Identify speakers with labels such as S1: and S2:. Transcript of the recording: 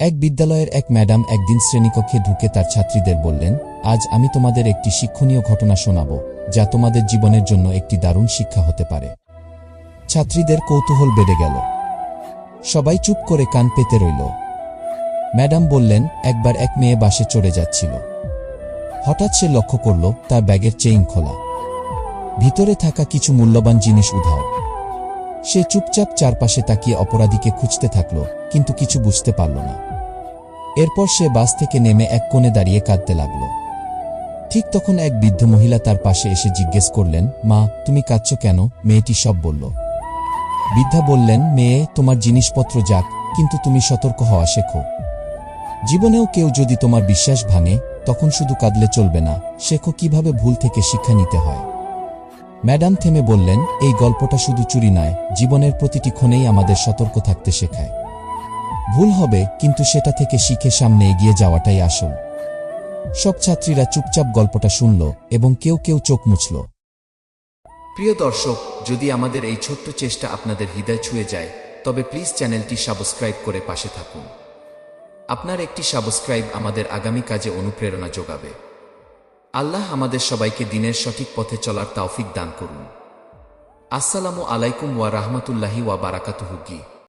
S1: এক বিদ্যালয়ের এক ম্যাডাম একদিন শ্রেণীকক্ষে ঢুকে তার ছাত্রীদের বললেন, আজ আমি তোমাদের একটি শিক্ষণীয় ঘটনা শোনাব, যা তোমাদের জীবনের জন্য একটি দারুণ শিক্ষা হতে পারে। ছাত্রীদের কৌতূহল বেড়ে গেল। সবাই চুপ করে কান পেতে রইল। ম্যাডাম বললেন, একবার এক মেয়ে বাসে চড়ে যাচ্ছিল। হঠাৎ সে লক্ষ্য করল, তার ব্যাগের চেইন খোলা। ভিতরে থাকা কিছু মূল্যবান জিনিস উধাও। সে চুপচাপ চারপাশে তাকিয়ে অপরাধীকে খুঁজতে থাকল, কিন্তু কিছু বুঝতে পারল না। এরপর সে বাস থেকে নেমে এক কোণে দাঁড়িয়ে কাঁদতে লাগল। ঠিক তখন এক বৃদ্ধ মহিলা তার পাশে এসে জিজ্ঞেস করলেন, মা, তুমি কাঁদছ কেন? মেয়েটি সব বলল। বৃদ্ধা বললেন, মেয়ে, তোমার জিনিসপত্র যাক, কিন্তু তুমি সতর্ক হওয়া শেখো। জীবনেও কেউ যদি তোমার বিশ্বাস ভাঙে, তখন শুধু কাঁদলে চলবে না, শেখো কীভাবে ভুল থেকে শিক্ষা নিতে হয়। ম্যাডাম থেমে বললেন, এই গল্পটা শুধু চুরি নয়, জীবনের প্রতিটি ক্ষণেই আমাদের সতর্ক থাকতে শেখায়। ভুল হবে, কিন্তু সেটা থেকে শিখে সামনে এগিয়ে যাওয়াটাই আসল। সব ছাত্রীরা চুপচাপ গল্পটা শুনল এবং কেউ কেউ চোখ মুছল।
S2: প্রিয় দর্শক, যদি আমাদের এই ছোট্ট চেষ্টা আপনাদের হৃদয় ছুঁয়ে যায়, তবে প্লিজ চ্যানেলটি সাবস্ক্রাইব করে পাশে থাকুন। আপনার একটি সাবস্ক্রাইব আমাদের আগামী কাজে অনুপ্রেরণা যোগাবে। আল্লাহ আমাদের সবাইকে দিনের সঠিক পথে চলার তাওফিক দান করুন। আসসালামু আলাইকুম ওয়া রাহমাতুল্লাহি ওয়া বারাকাতুহু। গি